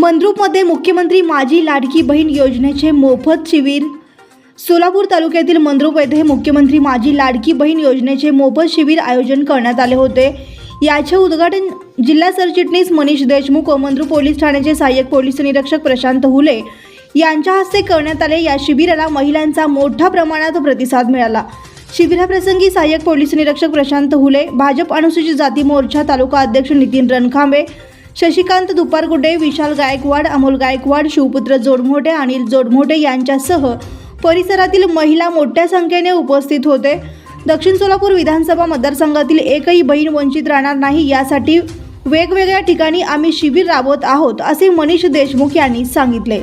मंद्रुपमध्ये मुख्यमंत्री माझी लाडकी बहीण योजनेचे मोफत शिबिर. सोलापूर तालुक्यातील मंद्रुप येथे मुख्यमंत्री माझी लाडकी बहीण योजनेचे मोफत शिबिर आयोजन करण्यात आले होते. याचे उद्घाटन जिल्हा सरचिटणीस मनीष देशमुख व मंद्रुप पोलीस ठाण्याचे सहाय्यक पोलीस निरीक्षक प्रशांत हुले यांच्या हस्ते करण्यात आले. या शिबिराला महिलांचा मोठ्या प्रमाणात प्रतिसाद मिळाला. शिबिराप्रसंगी सहाय्यक पोलीस निरीक्षक प्रशांत हुले भाजप अनुसूचित जाती मोर्चा तालुका अध्यक्ष नितीन रणखांबे शशिकांत दुपारगुडे विशाल गायकवाड अमोल गायकवाड शिवपुत्र जोडमोटे अनिल जोडमोटे यांच्यासह परिसरातील महिला मोठ्या संख्येने उपस्थित होते. दक्षिण सोलापूर विधानसभा मतदारसंघातील एकही बहीण वंचित राहणार नाही यासाठी वेगवेगळ्या ठिकाणी आम्ही शिबिर राबवत आहोत असे मनीष देशमुख यांनी सांगितले.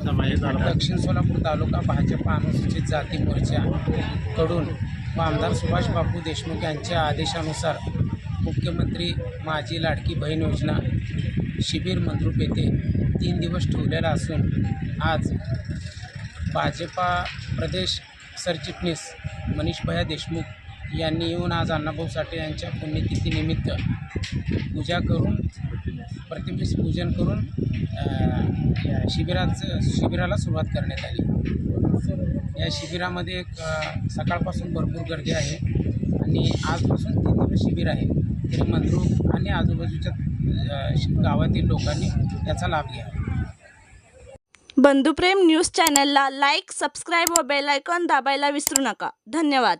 दक्षिण सोलापूर तालुका भाजप अनुसूचित जाती मोर्चा कडून व आमदार सुभाष बापू देशमुख यांच्या आदेशानुसार मुख्यमंत्री माझी लाडकी बहीण योजना शिबिर मंद्रुप येथे तीन दिवस ठेवलेला असून आज भाजपा प्रदेश सरचिटणीस मनीष भैया देशमुख यांनी येऊन आज अण्णाभाऊ साठे यांच्या पुण्यतिथीनिमित्त पूजा करून प्रतिमेस पूजन करून शिबिराचं शिबिराला सुरुवात करण्यात आली. या शिबिरामध्ये एक सकाळपासून भरपूर गर्दी आहे आणि आजपासून तीन दिवस शिबिर आहे. तरी मंद्रुप आणि आजूबाजूच्या गावातील लोकांनी याचा लाभ घ्यावा. बंधुप्रेम न्यूज चॅनलला लाईक सबस्क्राईब व बेल आयकॉन दाबायला विसरू नका. धन्यवाद.